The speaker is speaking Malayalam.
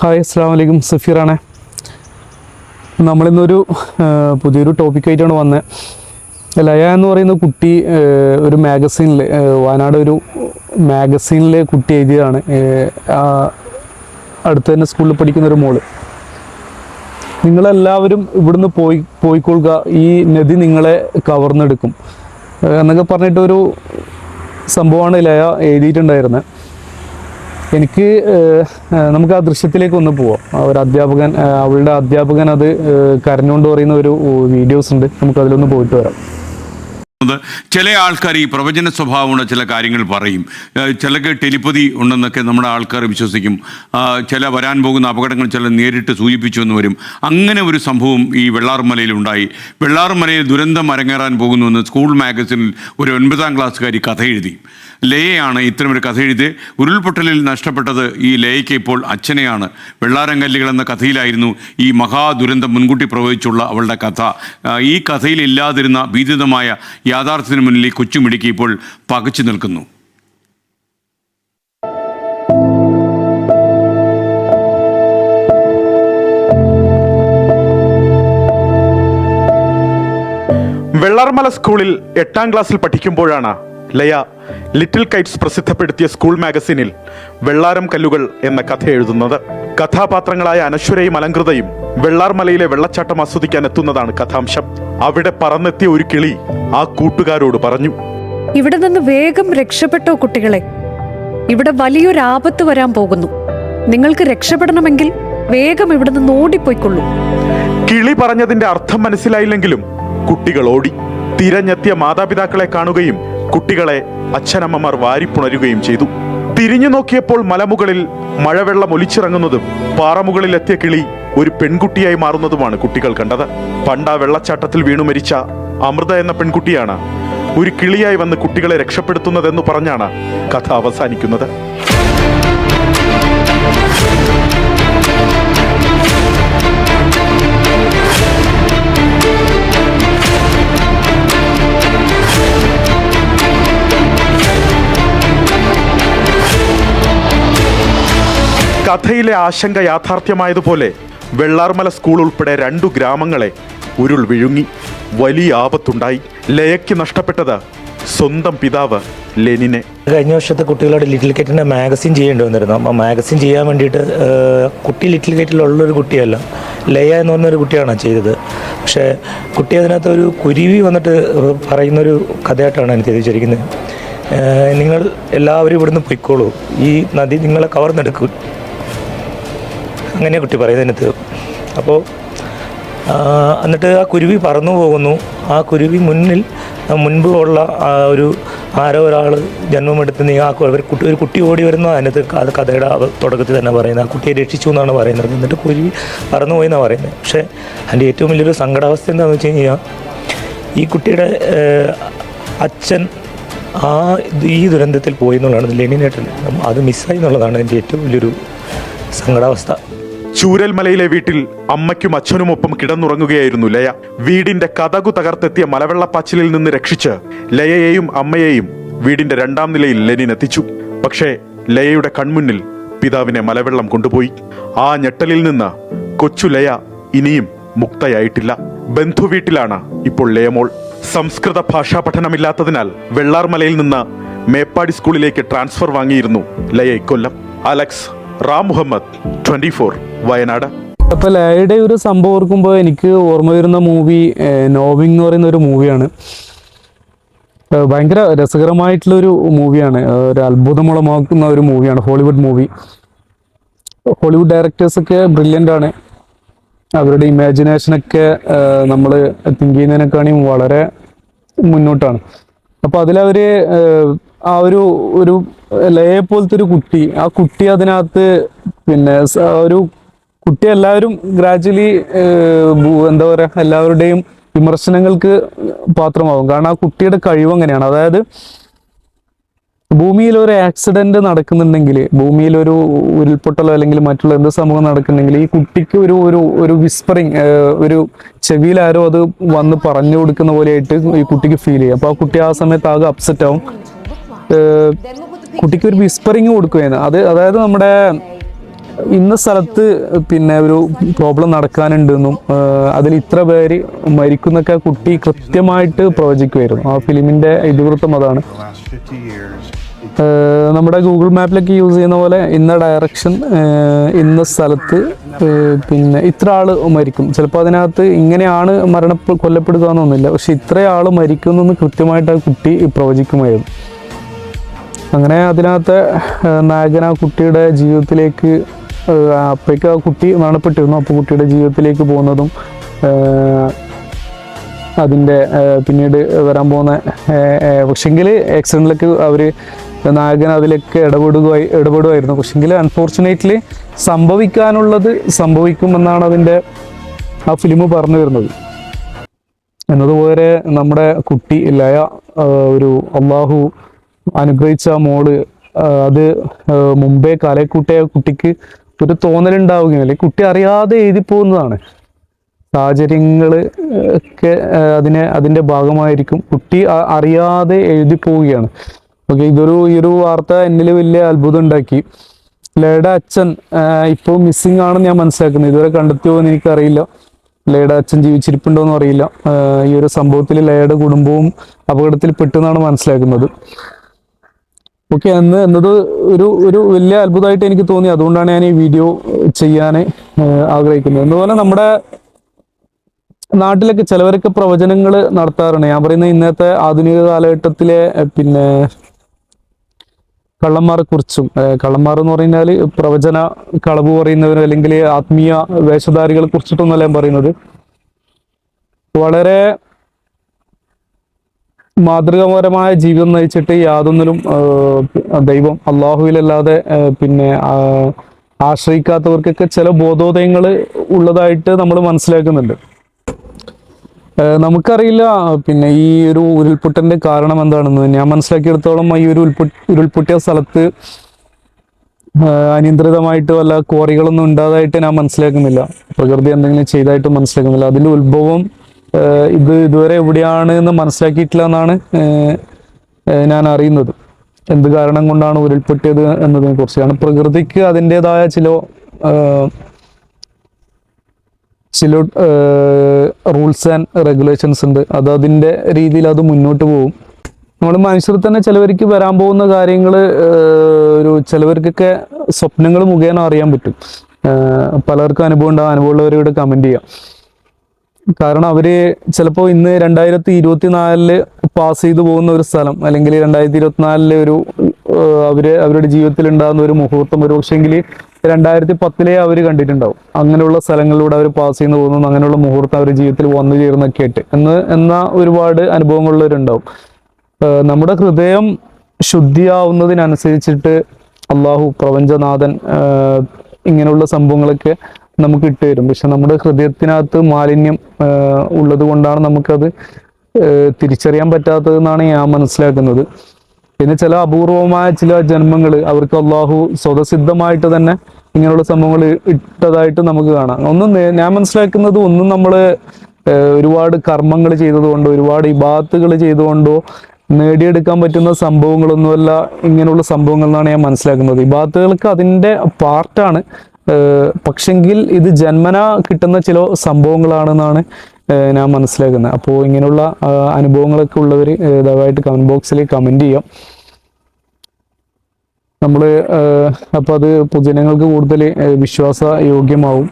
ഹായ് അസ്സാം വലൈക്കും സഫീറാണ്. നമ്മളിന്നൊരു പുതിയൊരു ടോപ്പിക്കായിട്ടാണ് വന്നത് ലയ എന്ന് പറയുന്ന കുട്ടി ഒരു മാഗസീനിൽ വയനാട് ഒരു മാഗസീനിൽ കുട്ടി എഴുതിയതാണ്. അടുത്ത് തന്നെ സ്കൂളിൽ പഠിക്കുന്ന ഒരു മോൾ. നിങ്ങളെല്ലാവരും ഇവിടുന്ന് പോയി പോയിക്കൊള്ളുക. ഈ നദി നിങ്ങളെ കവർന്നെടുക്കും. എന്നൊക്കെ പറഞ്ഞിട്ടൊരു സംഭവമാണ് ലയ എഴുതിയിട്ടുണ്ടായിരുന്നത് എനിക്ക് നമുക്ക് ആ ദൃശ്യത്തിലേക്ക് ഒന്ന് പോവാം. ഒരു അധ്യാപകൻ അവളുടെ അധ്യാപകൻ അത് കരഞ്ഞുകൊണ്ട് പറയുന്ന ഒരു വീഡിയോസ് ഉണ്ട്. നമുക്ക് അതിലൊന്ന് പോയിട്ട് വരാം. ചില ആൾക്കാർ ഈ പ്രവചന സ്വഭാവമുള്ള ചില കാര്യങ്ങൾ പറയും. ചില ചിലക്ക് ടെലിപ്പതി ഉണ്ടെന്നൊക്കെ നമ്മുടെ ആൾക്കാർ വിശ്വസിക്കും. ചില വരാൻ പോകുന്ന അപകടങ്ങൾ ചില നേരിട്ട് സൂചിപ്പിച്ചു എന്ന് വരും. അങ്ങനെ ഒരു സംഭവം ഈ വെള്ളാർമലയിൽ ഉണ്ടായി. വെള്ളാർമലയിൽ ദുരന്തം അരങ്ങേറാൻ പോകുന്നുവെന്ന് സ്കൂൾ മാഗസിനിൽ ഒരു ഒൻപതാം ക്ലാസ്സുകാരി കഥ എഴുതി. ലേയാണ് ഇത്തരമൊരു കഥ എഴുതി ഉരുൾപൊട്ടലിൽ നഷ്ടപ്പെട്ടത് ഈ ലേയ്ക്ക് ഇപ്പോൾ അച്ഛനെയാണ്. വെള്ളാരങ്കല്ലുകൾ എന്ന കഥയിലായിരുന്നു ഈ മഹാദുരന്തം മുൻകൂട്ടി പ്രവചിച്ചുള്ള അവളുടെ കഥ. ഈ കഥയിൽ ഇല്ലാതിരുന്ന ഭീതിതമായ യാഥാർത്ഥ്യത്തിന് മുന്നിൽ ഈ കൊച്ചുമിടുക്കി ഇപ്പോൾ പകച്ചു നിൽക്കുന്നു. വെള്ളാർമല സ്കൂളിൽ എട്ടാം ക്ലാസ്സിൽ പഠിക്കുമ്പോഴാണ് ലയ ലിറ്റിൽ കൈറ്റ്സ് പ്രസിദ്ധപ്പെടുത്തിയ സ്കൂൾ മാഗസിനിൽ വെള്ളാരം കല്ലുകൾ എന്ന കഥ എഴുതുന്നത്. കഥാപാത്രങ്ങളായ അനശ്വരയും അലങ്കൃതയും വെള്ളാർമലയിലെ വെള്ളച്ചാട്ടം ആസ്വദിക്കാൻ എത്തുന്നതാണ് കഥാംശം. അവിടെ പറന്നെത്തിയ ഒരു കിളി ആ കൂട്ടുകാരോട് പറഞ്ഞു. ഇവിടെ നിന്ന് വേഗം രക്ഷപ്പെട്ടോ കുട്ടികളെ. ഇവിടെ വലിയൊരു ആപത്ത് വരാൻ പോകുന്നു. നിങ്ങൾക്ക് രക്ഷപ്പെടണമെങ്കിൽ വേഗം ഇവിടെ നിന്ന് ഓടിപ്പോയിക്കൊള്ളൂ. കിളി പറഞ്ഞതിന്റെ അർത്ഥം മനസ്സിലായില്ലെങ്കിലും കുട്ടികൾ ഓടി. തിരഞ്ഞെത്തിയ മാതാപിതാക്കളെ കാണുകയും കുട്ടികളെ അച്ഛനമ്മമാർ വാരിപ്പുണരുകയും ചെയ്തു. തിരിഞ്ഞു നോക്കിയപ്പോൾ മലമുകളിൽ മഴവെള്ളം ഒലിച്ചിറങ്ങുന്നതും പാറമുകളിൽ എത്തിയ കിളി ഒരു പെൺകുട്ടിയായി മാറുന്നതുമാണ് കുട്ടികൾ കണ്ടത്. പണ്ട് ആ വെള്ളച്ചാട്ടത്തിൽ വീണു മരിച്ച അമൃത എന്ന പെൺകുട്ടിയാണ് ഒരു കിളിയായി വന്ന് കുട്ടികളെ രക്ഷപ്പെടുത്തുന്നതെന്ന് പറഞ്ഞാണ് കഥ അവസാനിക്കുന്നത്. കഥയിലെ ആശങ്ക യാഥാർത്ഥ്യമായതുപോലെ വെള്ളാർമല സ്കൂൾ ഉൾപ്പെടെ രണ്ടു ഗ്രാമങ്ങളെ ഉരുൾ വിഴുങ്ങി വലിയ ആപത്തുണ്ടായി. ലയക്ക് നഷ്ടപ്പെട്ടത് സ്വന്തം പിതാവ് ലെനിനെ. കഴിഞ്ഞ വർഷത്തെ കുട്ടികളുടെ ലിറ്റിൽ കെറ്റിന്റെ മാഗസിൻ ചെയ്യേണ്ടി വന്നിരുന്നു അപ്പോൾ മാഗസിൻ ചെയ്യാൻ വേണ്ടിയിട്ട് കുട്ടി ലിറ്റിൽ കെറ്റിലുള്ളൊരു കുട്ടിയല്ല. ലയ എന്ന് പറഞ്ഞൊരു കുട്ടിയാണ് ചെയ്തത്. പക്ഷേ കുട്ടി അതിനകത്ത് ഒരു കുരുവി വന്നിട്ട് പറയുന്നൊരു കഥയായിട്ടാണ് എനിക്ക് തിരിച്ചിരിക്കുന്നത് നിങ്ങൾ എല്ലാവരും ഇവിടുന്ന് പൊയ്ക്കോളൂ. ഈ നദി നിങ്ങളെ കവർന്നെടുക്കും. അങ്ങനെ കുട്ടി പറയുന്നതിനകത്ത് അപ്പോൾ എന്നിട്ട് ആ കുരുവി പറന്നു പോകുന്നു. ആ കുരുവി മുന്നിൽ മുൻപ് ഉള്ള ഒരു ആരോ ഒരാൾ ജന്മമെടുത്ത് നീ ആ ഒരു കുട്ടി ഒരു കുട്ടി ഓടി വരുന്ന. അതിനകത്ത് അത് കഥയുടെ തുടക്കത്തിൽ തന്നെ പറയുന്നത്. ആ കുട്ടിയെ രക്ഷിച്ചു എന്നാണ് പറയുന്നത്. എന്നിട്ട് കുരുവി പറന്നു പോയി എന്നാണ് പറയുന്നത്. പക്ഷേ അതിന്റെ ഏറ്റവും വലിയൊരു സങ്കടാവസ്ഥ എന്താണെന്ന് വെച്ച് കഴിഞ്ഞാൽ ഈ കുട്ടിയുടെ അച്ഛൻ ആ ഈ ദുരന്തത്തിൽ പോയി എന്നുള്ളതാണ് ലെനിനേട്ടൻ അത് മിസ്സായി എന്നുള്ളതാണ് എന്റെ ഏറ്റവും വലിയൊരു സങ്കടാവസ്ഥ. ചൂരൽമലയിലെ വീട്ടിൽ അമ്മയ്ക്കും അച്ഛനുമൊപ്പം കിടന്നുറങ്ങുകയായിരുന്നു ലയ. വീടിന്റെ കഥകു തകർത്തെത്തിയ മലവെള്ളപ്പാച്ചിലിൽ നിന്ന് രക്ഷിച്ച് ലയയെയും അമ്മയെയും വീടിന്റെ രണ്ടാം നിലയിൽ ലെനിൻ എത്തിച്ചു. പക്ഷേ ലയയുടെ കൺമുന്നിൽ പിതാവിനെ മലവെള്ളം കൊണ്ടുപോയി. ആ ഞെട്ടലിൽ നിന്ന് കൊച്ചു ലയ ഇനിയും മുക്തയായിട്ടില്ല. ബന്ധു വീട്ടിലാണ് ഇപ്പോൾ ലയമോൾ. സംസ്കൃത ഭാഷാ പഠനമില്ലാത്തതിനാൽ വെള്ളാർമലയിൽ നിന്ന് മേപ്പാടി സ്കൂളിലേക്ക് ട്രാൻസ്ഫർ വാങ്ങിയിരുന്നു ലയ ഇക്കൊല്ലം. Alex Ram Muhammad twenty four Wayanad. അപ്പോൾ ലയയുടെ ഒരു സംഭവം ഓർക്കുമ്പോൾ എനിക്ക് ഓർമ്മ വരുന്ന മൂവി നോവിങ് എന്ന് പറയുന്ന ഒരു മൂവിയാണ്. ഭയങ്കര രസകരമായിട്ടുള്ളൊരു മൂവിയാണ്. ഒരു അത്ഭുതമുളമാക്കുന്ന ഒരു മൂവിയാണ് ഹോളിവുഡ് മൂവി. ഹോളിവുഡ് ഡയറക്ടേഴ്സൊക്കെ ബ്രില്യന്റ് ആണ്. അവരുടെ ഇമാജിനേഷനൊക്കെ നമ്മൾ തിങ്ക് ചെയ്യുന്നതിനേക്കാളും വളരെ മുന്നോട്ടാണ്. അപ്പോൾ അതിലവർ ആ ഒരു ഒരു ലയെ പോലത്തെ ഒരു കുട്ടി. ആ കുട്ടി അതിനകത്ത് പിന്നെ ഒരു കുട്ടി എല്ലാവരും ഗ്രാജുവലി എന്താ പറയുക എല്ലാവരുടെയും വിമർശനങ്ങൾക്ക് പാത്രമാകും കാരണം ആ കുട്ടിയുടെ കഴിവ് അങ്ങനെയാണ്. അതായത് ഭൂമിയിൽ ഒരു ആക്സിഡന്റ് നടക്കുന്നുണ്ടെങ്കിൽ ഭൂമിയിൽ ഒരു ഉരുൾപൊട്ടലോ അല്ലെങ്കിൽ മറ്റുള്ള എന്ത് സംഭവം നടക്കുന്നുണ്ടെങ്കിൽ ഈ കുട്ടിക്ക് ഒരു ഒരു ഒരു വിസ്പറിങ് ഒരു ചെവിയിൽ ആരോ അത് വന്ന് പറഞ്ഞു കൊടുക്കുന്ന പോലെയായിട്ട് ഈ കുട്ടിക്ക് ഫീൽ ചെയ്യും. അപ്പോൾ ആ കുട്ടി ആ സമയത്ത് ആകെ അപ്സെറ്റ് ആവും. കുട്ടിക്ക് ഒരു വിസ്പറിങ് കൊടുക്കുകയാണ്. അത് അതായത് നമ്മുടെ ഇന്ന സ്ഥലത്ത് പിന്നെ ഒരു പ്രോബ്ലം നടക്കാനുണ്ടെന്നും അതിൽ ഇത്ര പേര് മരിക്കുന്നൊക്കെ കുട്ടി കൃത്യമായിട്ട് പ്രവചിക്കുമായിരുന്നു ആ ഫിലിമിന്റെ ഇതിവൃത്തം അതാണ്. last 50 years, ഏഹ് നമ്മുടെ ഗൂഗിൾ മാപ്പിലൊക്കെ യൂസ് ചെയ്യുന്ന പോലെ ഇന്ന ഡയറക്ഷൻ ഇന്ന സ്ഥലത്ത് പിന്നെ ഇത്ര ആൾ മരിക്കും. ചിലപ്പോൾ അതിനകത്ത് ഇങ്ങനെയാണ് മരണ കൊല്ലപ്പെടുക എന്നൊന്നുമില്ല. പക്ഷെ ഇത്ര ആൾ മരിക്കുന്നെന്ന് കൃത്യമായിട്ട് ആ കുട്ടി പ്രവചിക്കുമായിരുന്നു. അങ്ങനെ അതിനകത്തെ നായകൻ ആ കുട്ടിയുടെ ജീവിതത്തിലേക്ക് അപ്പയ്ക്ക് ആ കുട്ടി മരണപ്പെട്ടിരുന്നു അപ്പോൾ കുട്ടിയുടെ ജീവിതത്തിലേക്ക് പോകുന്നതും അതിന്റെ പിന്നീട് വരാൻ പോകുന്ന പക്ഷെങ്കിൽ ആക്സിഡന്റിലേക്ക് അവർ നായകൻ അതിലേക്ക് ഇടപെടുക ഇടപെടുമായിരുന്നു. പക്ഷെങ്കിൽ അൺഫോർച്ചുനേറ്റ്ലി സംഭവിക്കാനുള്ളത് സംഭവിക്കുമെന്നാണ് അതിന്റെ ആ ഫിലിം പറഞ്ഞു വരുന്നത്. എന്നതുപോലെ നമ്മുടെ കുട്ടി ലയ ഒരു അള്ളാഹു അനുഗ്രഹിച്ച മോൾ അത് മുമ്പേ കലക്കൂട്ടിയ കുട്ടിക്ക് ഒരു തോന്നലുണ്ടാവുകയും അല്ലെങ്കിൽ കുട്ടി അറിയാതെ എഴുതി പോകുന്നതാണ്. സാഹചര്യങ്ങൾ ഒക്കെ അതിനെ അതിന്റെ ഭാഗമായിരിക്കും കുട്ടി അറിയാതെ എഴുതി പോവുകയാണ്. ഓക്കെ ഇതൊരു ഈ ഒരു വാർത്ത എന്നിൽ വലിയ അത്ഭുതം ഉണ്ടാക്കി ലയുടെ അച്ഛൻ ഇപ്പോൾ മിസ്സിംഗ് ആണെന്ന് ഞാൻ മനസ്സിലാക്കുന്നത് ഇതുവരെ കണ്ടെത്തിയോ എന്ന് എനിക്കറിയില്ല. ലയുടെ അച്ഛൻ ജീവിച്ചിരിപ്പുണ്ടോ എന്ന് അറിയില്ല. ഈ ഒരു സംഭവത്തിൽ ലയുടെ കുടുംബവും അപകടത്തിൽ പെട്ടെന്നാണ് മനസ്സിലാക്കുന്നത്. ഓക്കെ എന്ന് എന്നത് ഒരു ഒരു വലിയ അത്ഭുതമായിട്ട് എനിക്ക് തോന്നി. അതുകൊണ്ടാണ് ഞാൻ ഈ വീഡിയോ ചെയ്യാൻ ആഗ്രഹിക്കുന്നത്. അതുപോലെ നമ്മുടെ നാട്ടിലൊക്കെ ചിലവരൊക്കെ പ്രവചനങ്ങൾ നടത്താറുണ്ട്. ഞാൻ പറയുന്ന ഇന്നത്തെ ആധുനിക കാലഘട്ടത്തിലെ പിന്നെ കള്ളന്മാരെ കുറിച്ചും കള്ളന്മാർ എന്ന് പറഞ്ഞാൽ പ്രവചന കളവ് പറയുന്നവർ അല്ലെങ്കിൽ ആത്മീയ വേഷധാരികളെ കുറിച്ചിട്ടൊന്നല്ല ഞാൻ പറയുന്നത്. വളരെ മാതൃകാപരമായ ജീവിതം നയിച്ചിട്ട് യാതൊന്നിലും ദൈവം അള്ളാഹുവിലല്ലാതെ പിന്നെ ആശ്രയിക്കാത്തവർക്കൊക്കെ ചില ബോധോദയങ്ങൾ ഉള്ളതായിട്ട് നമ്മൾ മനസ്സിലാക്കുന്നുണ്ട്. നമുക്കറിയില്ല പിന്നെ ഈ ഒരു ഉരുൾപൊട്ടന്റെ കാരണം എന്താണെന്ന്. ഞാൻ മനസ്സിലാക്കിയെടുത്തോളം ഈ ഒരു ഉരുൾപൊട്ടിയ സ്ഥലത്ത് അനിയന്ത്രിതമായിട്ട് വല്ല ക്വാറികളൊന്നും ഉണ്ടാതായിട്ട് ഞാൻ മനസ്സിലാക്കുന്നില്ല. പ്രകൃതി എന്തെങ്കിലും ചെയ്തായിട്ട് മനസ്സിലാക്കുന്നില്ല. അതിന്റെ ഉത്ഭവം ഇത് ഇതുവരെ എവിടെയാണ് എന്ന് മനസ്സിലാക്കിയിട്ടില്ല എന്നാണ് ഞാൻ അറിയുന്നത്. എന്ത് കാരണം കൊണ്ടാണ് ഉരുൾപൊട്ടിയത് എന്നതിനെ കുറിച്ചാണ്. പ്രകൃതിക്ക് അതിന്റെതായ ചില ചില റൂൾസ് ആൻഡ് റെഗുലേഷൻസ് ഉണ്ട്. അത് അതിന്റെ രീതിയിൽ അത് മുന്നോട്ട് പോകും. നമ്മൾ മനുഷ്യർ തന്നെ ചിലവർക്ക് വരാൻ പോകുന്ന കാര്യങ്ങൾ ഒരു ചിലവർക്കൊക്കെ സ്വപ്നങ്ങൾ മുഖേന അറിയാൻ പറ്റും. പലർക്കും അനുഭവം ഉണ്ടാകും അനുഭവമുള്ളവരോട് കമന്റ് ചെയ്യാം. കാരണം അവർ ചിലപ്പോൾ ഇന്ന് രണ്ടായിരത്തി ഇരുപത്തി നാലിൽ പാസ് ചെയ്തു പോകുന്ന ഒരു സ്ഥലം അല്ലെങ്കിൽ രണ്ടായിരത്തി ഇരുപത്തിനാലിലെ ഒരു അവർ അവരുടെ ജീവിതത്തിൽ ഉണ്ടാകുന്ന ഒരു മുഹൂർത്തം ഒരു പക്ഷെങ്കിൽ രണ്ടായിരത്തി പത്തിലേ അവർ കണ്ടിട്ടുണ്ടാവും. അങ്ങനെയുള്ള സ്ഥലങ്ങളിലൂടെ അവർ പാസ് ചെയ്യുന്ന പോകുന്നു അങ്ങനെയുള്ള മുഹൂർത്തം അവരുടെ ജീവിതത്തിൽ വന്നു ചേർന്നൊക്കെ ആയിട്ട്. എന്ന് എന്ന ഒരുപാട് അനുഭവങ്ങളുള്ളവരുണ്ടാവും. ഏഹ് നമ്മുടെ ഹൃദയം ശുദ്ധിയാവുന്നതിനനുസരിച്ചിട്ട് അള്ളാഹു പ്രപഞ്ചനാഥൻ ഇങ്ങനെയുള്ള സംഭവങ്ങളൊക്കെ നമുക്ക് ഇട്ട് തരും. പക്ഷെ നമ്മുടെ ഹൃദയത്തിനകത്ത് മാലിന്യം ഉള്ളത് കൊണ്ടാണ് നമുക്കത് തിരിച്ചറിയാൻ പറ്റാത്തതെന്നാണ് ഞാൻ മനസ്സിലാക്കുന്നത്. പിന്നെ ചില അപൂർവമായ ചില ജന്മങ്ങൾ അവർക്ക് അള്ളാഹു സ്വതസിദ്ധമായിട്ട് തന്നെ ഇങ്ങനെയുള്ള സംഭവങ്ങൾ ഇട്ടതായിട്ട് നമുക്ക് കാണാം. ഒന്നും ഞാൻ മനസ്സിലാക്കുന്നത് ഒന്നും നമ്മൾ ഒരുപാട് കർമ്മങ്ങൾ ചെയ്തതുകൊണ്ടോ ഒരുപാട് ഇബാത്തുകൾ ചെയ്തുകൊണ്ടോ നേടിയെടുക്കാൻ പറ്റുന്ന സംഭവങ്ങളൊന്നുമല്ല ഇങ്ങനെയുള്ള സംഭവങ്ങൾ എന്നാണ് ഞാൻ മനസ്സിലാക്കുന്നത്. ഇബാത്തുകൾക്ക് അതിന്റെ പാർട്ടാണ് പക്ഷെങ്കിൽ ഇത് ജന്മന കിട്ടുന്ന ചില സംഭവങ്ങളാണെന്നാണ് ഞാൻ മനസ്സിലാക്കുന്നത്. അപ്പോൾ ഇങ്ങനെയുള്ള അനുഭവങ്ങളൊക്കെ ഉള്ളവർ ദയവായിട്ട് കമന്റ് ബോക്സിൽ കമന്റ് ചെയ്യാം. നമ്മൾ അപ്പോൾ അത് പൊതുജനങ്ങൾക്ക് കൂടുതൽ വിശ്വാസ യോഗ്യമാവും